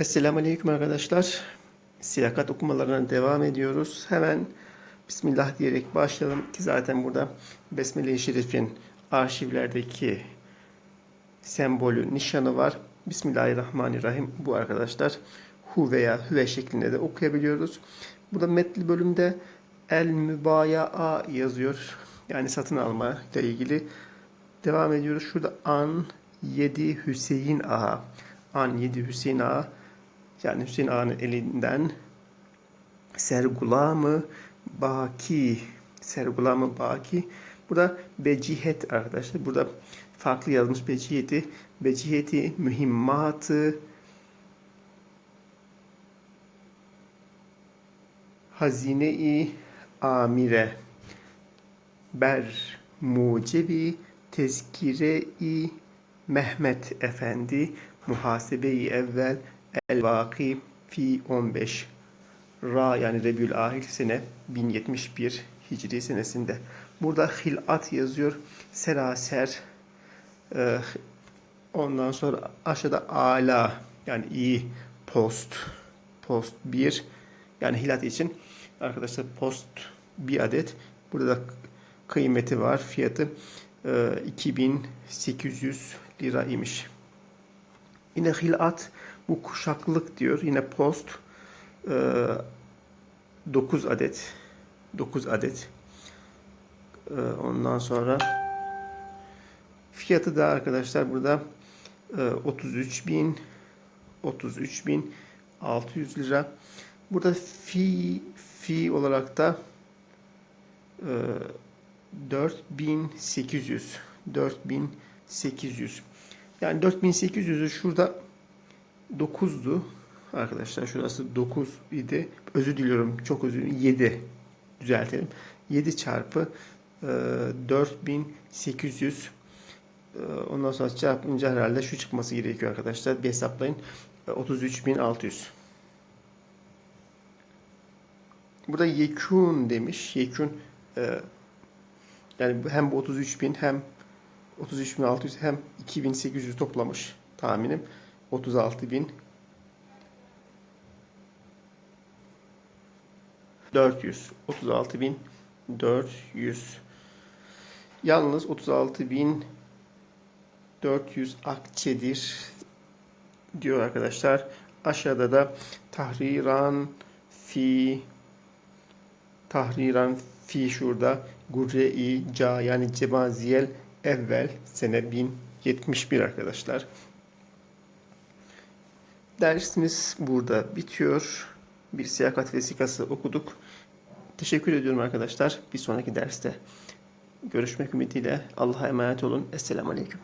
Esselamu Aleyküm arkadaşlar. Siyakat okumalarına devam ediyoruz. Hemen Bismillah diyerek başlayalım ki zaten burada Besmele-i Şerif'in arşivlerdeki sembolü, nişanı var. Bismillahirrahmanirrahim. Bu arkadaşlar hu veya hüve şeklinde de okuyabiliyoruz. Bu da metli bölümde el mübayaa yazıyor. Yani satın alma ile ilgili. Devam ediyoruz. Şurada an 7 Hüseyin Ağa. An 7 Hüseyin Ağa. Yani Hüseyin Ağa'nın elinden Sergulamı Baki. Sergulamı Baki. Burada Becihet arkadaşlar. Burada farklı yazmış Beciheti. Beciheti mühimmatı hazine-i amire ber mucebi tezkire-i Mehmet Efendi muhasebe-i evvel el vaki fi 15 Ra yani Rebül Ahir sene 1071 Hicri senesinde. Burada hilat yazıyor. Seraser e, ondan sonra aşağıda ala yani iyi post post 1 yani hilat için arkadaşlar post bir adet burada da kıymeti var fiyatı e, 2800 lira imiş. Yine hilat bu kuşaklık diyor. Yine post e, 9 adet 9 adet e, ondan sonra fiyatı da arkadaşlar burada e, 33 bin 33 bin 600 lira. Burada fi fi olarak da e, 4800 4800 yani 4800'ü şurada 9'du arkadaşlar şurası 9 idi. Özür diliyorum çok özür diliyorum 7 düzeltelim. 7 çarpı e, 4800 e, ondan sonra çarpınca herhalde şu çıkması gerekiyor arkadaşlar. Bir hesaplayın. E, 33600 burada yekun demiş. Yekun e, yani hem bu 33000 hem 33.600 hem 2800 toplamış tahminim 36.000 400 36.400 yalnız 36.400 akçedir diyor arkadaşlar. Aşağıda da tahriran fi tahriran fi şurada. Gurre-i ca yani cemaziyel evvel sene 1071 arkadaşlar. Dersimiz burada bitiyor. Bir siyakat vesikası okuduk. Teşekkür ediyorum arkadaşlar. Bir sonraki derste görüşmek ümidiyle Allah'a emanet olun. Esselamu Aleyküm.